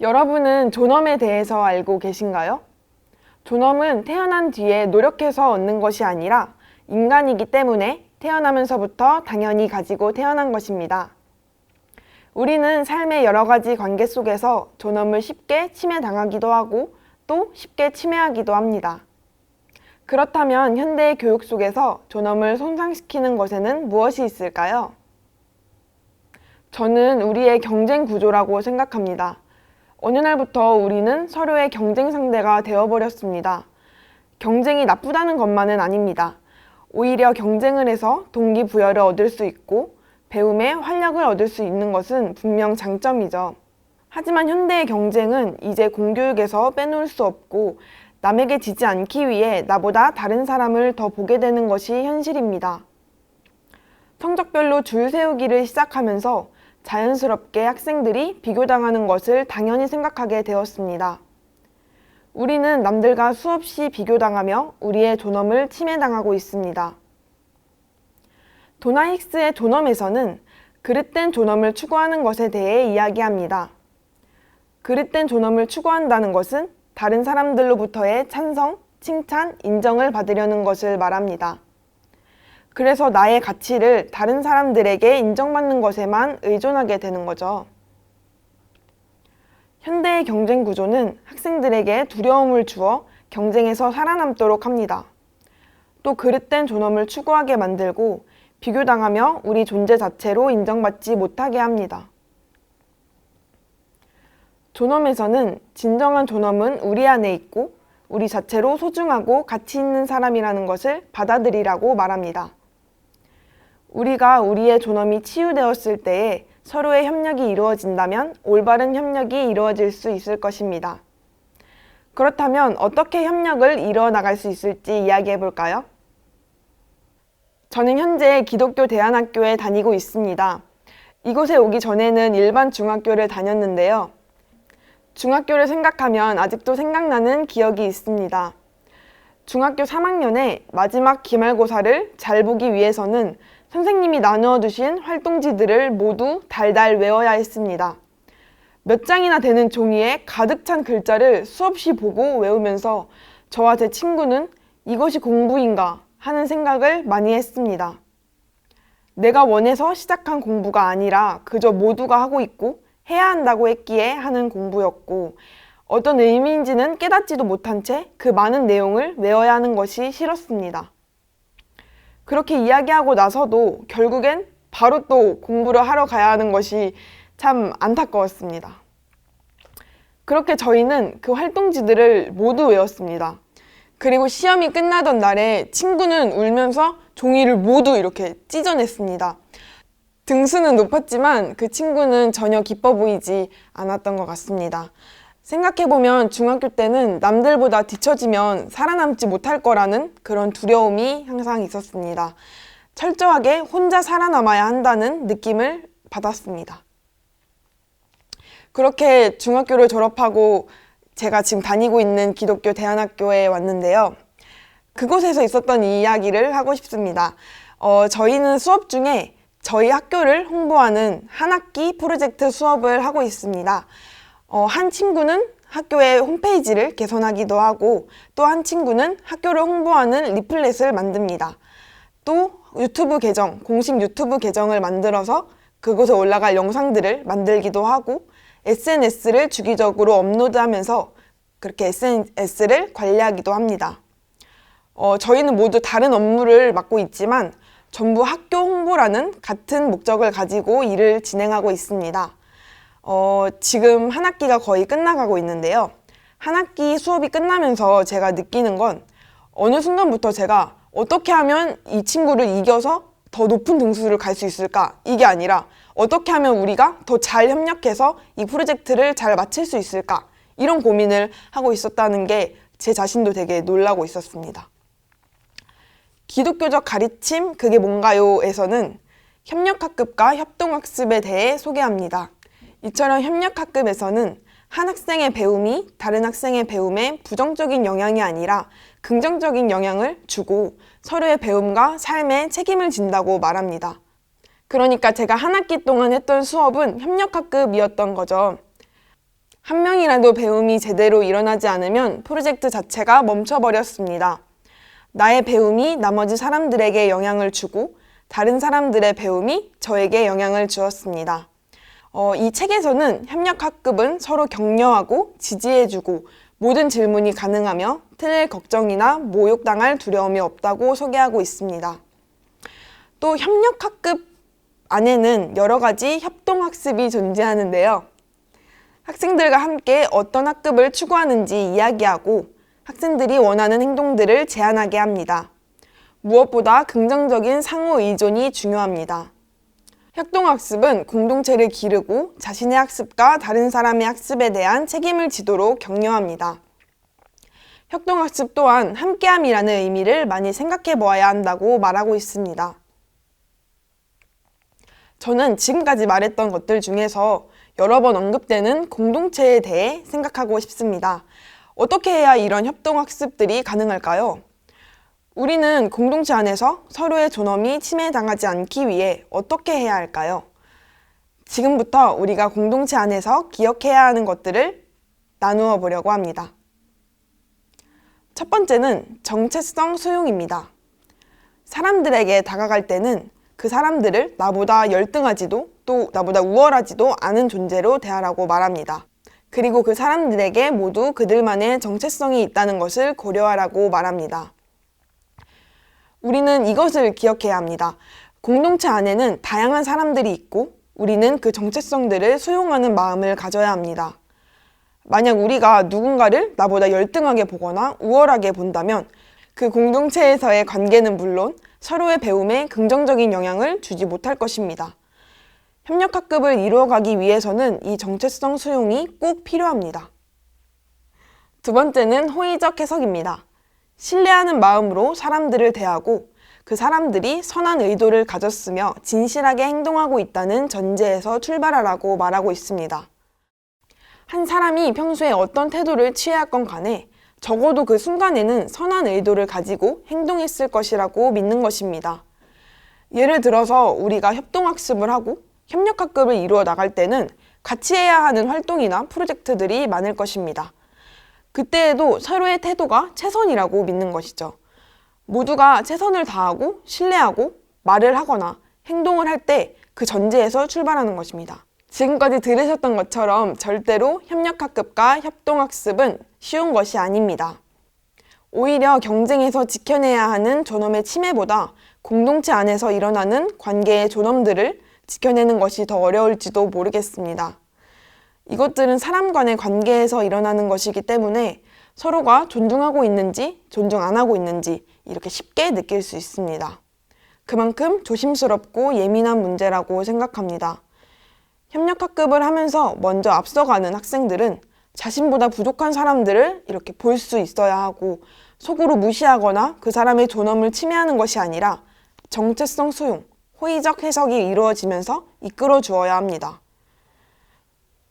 여러분은 존엄에 대해서 알고 계신가요? 존엄은 태어난 뒤에 노력해서 얻는 것이 아니라 인간이기 때문에 태어나면서부터 당연히 가지고 태어난 것입니다. 우리는 삶의 여러 가지 관계 속에서 존엄을 쉽게 침해당하기도 하고 또 쉽게 침해하기도 합니다. 그렇다면 현대의 교육 속에서 존엄을 손상시키는 것에는 무엇이 있을까요? 저는 우리의 경쟁 구조라고 생각합니다. 어느 날부터 우리는 서로의 경쟁 상대가 되어버렸습니다. 경쟁이 나쁘다는 것만은 아닙니다. 오히려 경쟁을 해서 동기부여를 얻을 수 있고 배움에 활력을 얻을 수 있는 것은 분명 장점이죠. 하지만 현대의 경쟁은 이제 공교육에서 빼놓을 수 없고 남에게 지지 않기 위해 나보다 다른 사람을 더 보게 되는 것이 현실입니다. 성적별로 줄 세우기를 시작하면서 자연스럽게 학생들이 비교당하는 것을 당연히 생각하게 되었습니다. 우리는 남들과 수없이 비교당하며 우리의 존엄을 침해당하고 있습니다. 도나 힉스의 존엄에서는 그릇된 존엄을 추구하는 것에 대해 이야기합니다. 그릇된 존엄을 추구한다는 것은 다른 사람들로부터의 찬성, 칭찬, 인정을 받으려는 것을 말합니다. 그래서 나의 가치를 다른 사람들에게 인정받는 것에만 의존하게 되는 거죠. 현대의 경쟁 구조는 학생들에게 두려움을 주어 경쟁에서 살아남도록 합니다. 또 그릇된 존엄을 추구하게 만들고 비교당하며 우리 존재 자체로 인정받지 못하게 합니다. 존엄에서는 진정한 존엄은 우리 안에 있고 우리 자체로 소중하고 가치 있는 사람이라는 것을 받아들이라고 말합니다. 우리가 우리의 존엄이 치유되었을 때에 서로의 협력이 이루어진다면 올바른 협력이 이루어질 수 있을 것입니다. 그렇다면 어떻게 협력을 이루어 나갈 수 있을지 이야기해 볼까요? 저는 현재 기독교 대안학교에 다니고 있습니다. 이곳에 오기 전에는 일반 중학교를 다녔는데요. 중학교를 생각하면 아직도 생각나는 기억이 있습니다. 중학교 3학년에 마지막 기말고사를 잘 보기 위해서는 선생님이 나누어 주신 활동지들을 모두 달달 외워야 했습니다. 몇 장이나 되는 종이에 가득 찬 글자를 수없이 보고 외우면서 저와 제 친구는 이것이 공부인가 하는 생각을 많이 했습니다. 내가 원해서 시작한 공부가 아니라 그저 모두가 하고 있고 해야 한다고 했기에 하는 공부였고 어떤 의미인지는 깨닫지도 못한 채 그 많은 내용을 외워야 하는 것이 싫었습니다. 그렇게 이야기하고 나서도 결국엔 바로 또 공부를 하러 가야 하는 것이 참 안타까웠습니다. 그렇게 저희는 그 활동지들을 모두 외웠습니다. 그리고 시험이 끝나던 날에 친구는 울면서 종이를 모두 이렇게 찢어냈습니다. 등수는 높았지만 그 친구는 전혀 기뻐 보이지 않았던 것 같습니다. 생각해보면 중학교 때는 남들보다 뒤처지면 살아남지 못할 거라는 그런 두려움이 항상 있었습니다. 철저하게 혼자 살아남아야 한다는 느낌을 받았습니다. 그렇게 중학교를 졸업하고 제가 지금 다니고 있는 기독교 대안학교에 왔는데요. 그곳에서 있었던 이야기를 하고 싶습니다. 어, 저희는 수업 중에 저희 학교를 홍보하는 한 학기 프로젝트 수업을 하고 있습니다. 어, 한 친구는 학교의 홈페이지를 개선하기도 하고 또 한 친구는 학교를 홍보하는 리플렛을 만듭니다. 또 유튜브 계정, 공식 유튜브 계정을 만들어서 그곳에 올라갈 영상들을 만들기도 하고 SNS를 주기적으로 업로드하면서 그렇게 SNS를 관리하기도 합니다. 어, 저희는 모두 다른 업무를 맡고 있지만 전부 학교 홍보라는 같은 목적을 가지고 일을 진행하고 있습니다. 어, 지금 한 학기가 거의 끝나가고 있는데요. 한 학기 수업이 끝나면서 제가 느끼는 건 어느 순간부터 제가 어떻게 하면 이 친구를 이겨서 더 높은 등수를 갈 수 있을까? 이게 아니라 어떻게 하면 우리가 더 잘 협력해서 이 프로젝트를 잘 마칠 수 있을까? 이런 고민을 하고 있었다는 게 제 자신도 되게 놀라고 있었습니다. 기독교적 가르침 그게 뭔가요?에서는 협력학급과 협동학습에 대해 소개합니다. 이처럼 협력학급에서는 한 학생의 배움이 다른 학생의 배움에 부정적인 영향이 아니라 긍정적인 영향을 주고 서로의 배움과 삶에 책임을 진다고 말합니다. 그러니까 제가 한 학기 동안 했던 수업은 협력학급이었던 거죠. 한 명이라도 배움이 제대로 일어나지 않으면 프로젝트 자체가 멈춰버렸습니다. 나의 배움이 나머지 사람들에게 영향을 주고 다른 사람들의 배움이 저에게 영향을 주었습니다. 어, 이 책에서는 협력학급은 서로 격려하고 지지해주고 모든 질문이 가능하며 틀릴 걱정이나 모욕당할 두려움이 없다고 소개하고 있습니다. 또 협력학급 안에는 여러 가지 협동학습이 존재하는데요. 학생들과 함께 어떤 학급을 추구하는지 이야기하고 학생들이 원하는 행동들을 제안하게 합니다. 무엇보다 긍정적인 상호 의존이 중요합니다. 협동학습은 공동체를 기르고 자신의 학습과 다른 사람의 학습에 대한 책임을 지도록 격려합니다. 협동학습 또한 함께함이라는 의미를 많이 생각해 보아야 한다고 말하고 있습니다. 저는 지금까지 말했던 것들 중에서 여러 번 언급되는 공동체에 대해 생각하고 싶습니다. 어떻게 해야 이런 협동학습들이 가능할까요? 우리는 공동체 안에서 서로의 존엄이 침해당하지 않기 위해 어떻게 해야 할까요? 지금부터 우리가 공동체 안에서 기억해야 하는 것들을 나누어 보려고 합니다. 첫 번째는 정체성 수용입니다. 사람들에게 다가갈 때는 그 사람들을 나보다 열등하지도 또 나보다 우월하지도 않은 존재로 대하라고 말합니다. 그리고 그 사람들에게 모두 그들만의 정체성이 있다는 것을 고려하라고 말합니다. 우리는 이것을 기억해야 합니다. 공동체 안에는 다양한 사람들이 있고 우리는 그 정체성들을 수용하는 마음을 가져야 합니다. 만약 우리가 누군가를 나보다 열등하게 보거나 우월하게 본다면 그 공동체에서의 관계는 물론 서로의 배움에 긍정적인 영향을 주지 못할 것입니다. 협력학급을 이루어가기 위해서는 이 정체성 수용이 꼭 필요합니다. 두 번째는 호의적 해석입니다. 신뢰하는 마음으로 사람들을 대하고 그 사람들이 선한 의도를 가졌으며 진실하게 행동하고 있다는 전제에서 출발하라고 말하고 있습니다. 한 사람이 평소에 어떤 태도를 취해왔건 간에 적어도 그 순간에는 선한 의도를 가지고 행동했을 것이라고 믿는 것입니다. 예를 들어서 우리가 협동학습을 하고 협력학급을 이루어 나갈 때는 같이 해야 하는 활동이나 프로젝트들이 많을 것입니다. 그때에도 서로의 태도가 최선이라고 믿는 것이죠. 모두가 최선을 다하고 신뢰하고 말을 하거나 행동을 할 때 그 전제에서 출발하는 것입니다. 지금까지 들으셨던 것처럼 절대로 협력학급과 협동학습은 쉬운 것이 아닙니다. 오히려 경쟁에서 지켜내야 하는 존엄의 침해보다 공동체 안에서 일어나는 관계의 존엄들을 지켜내는 것이 더 어려울지도 모르겠습니다. 이것들은 사람 간의 관계에서 일어나는 것이기 때문에 서로가 존중하고 있는지 존중 안 하고 있는지 이렇게 쉽게 느낄 수 있습니다. 그만큼 조심스럽고 예민한 문제라고 생각합니다. 협력학급을 하면서 먼저 앞서가는 학생들은 자신보다 부족한 사람들을 이렇게 볼 수 있어야 하고 속으로 무시하거나 그 사람의 존엄을 침해하는 것이 아니라 정체성 수용, 호의적 해석이 이루어지면서 이끌어 주어야 합니다.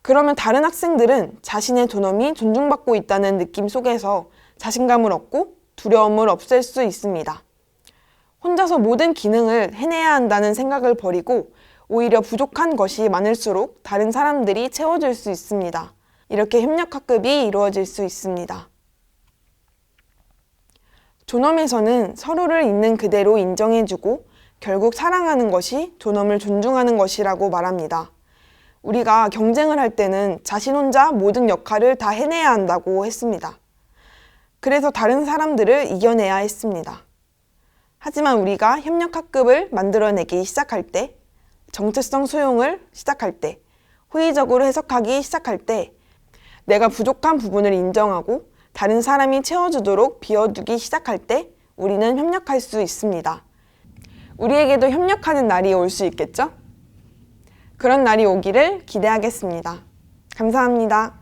그러면 다른 학생들은 자신의 존엄이 존중받고 있다는 느낌 속에서 자신감을 얻고 두려움을 없앨 수 있습니다. 혼자서 모든 기능을 해내야 한다는 생각을 버리고 오히려 부족한 것이 많을수록 다른 사람들이 채워줄 수 있습니다. 이렇게 협력학급이 이루어질 수 있습니다. 존엄에서는 서로를 있는 그대로 인정해주고 결국 사랑하는 것이 존엄을 존중하는 것이라고 말합니다. 우리가 경쟁을 할 때는 자신 혼자 모든 역할을 다 해내야 한다고 했습니다. 그래서 다른 사람들을 이겨내야 했습니다. 하지만 우리가 협력학급을 만들어내기 시작할 때, 정체성 수용을 시작할 때, 호의적으로 해석하기 시작할 때, 내가 부족한 부분을 인정하고 다른 사람이 채워주도록 비워두기 시작할 때 우리는 협력할 수 있습니다. 우리에게도 협력하는 날이 올 수 있겠죠? 그런 날이 오기를 기대하겠습니다. 감사합니다.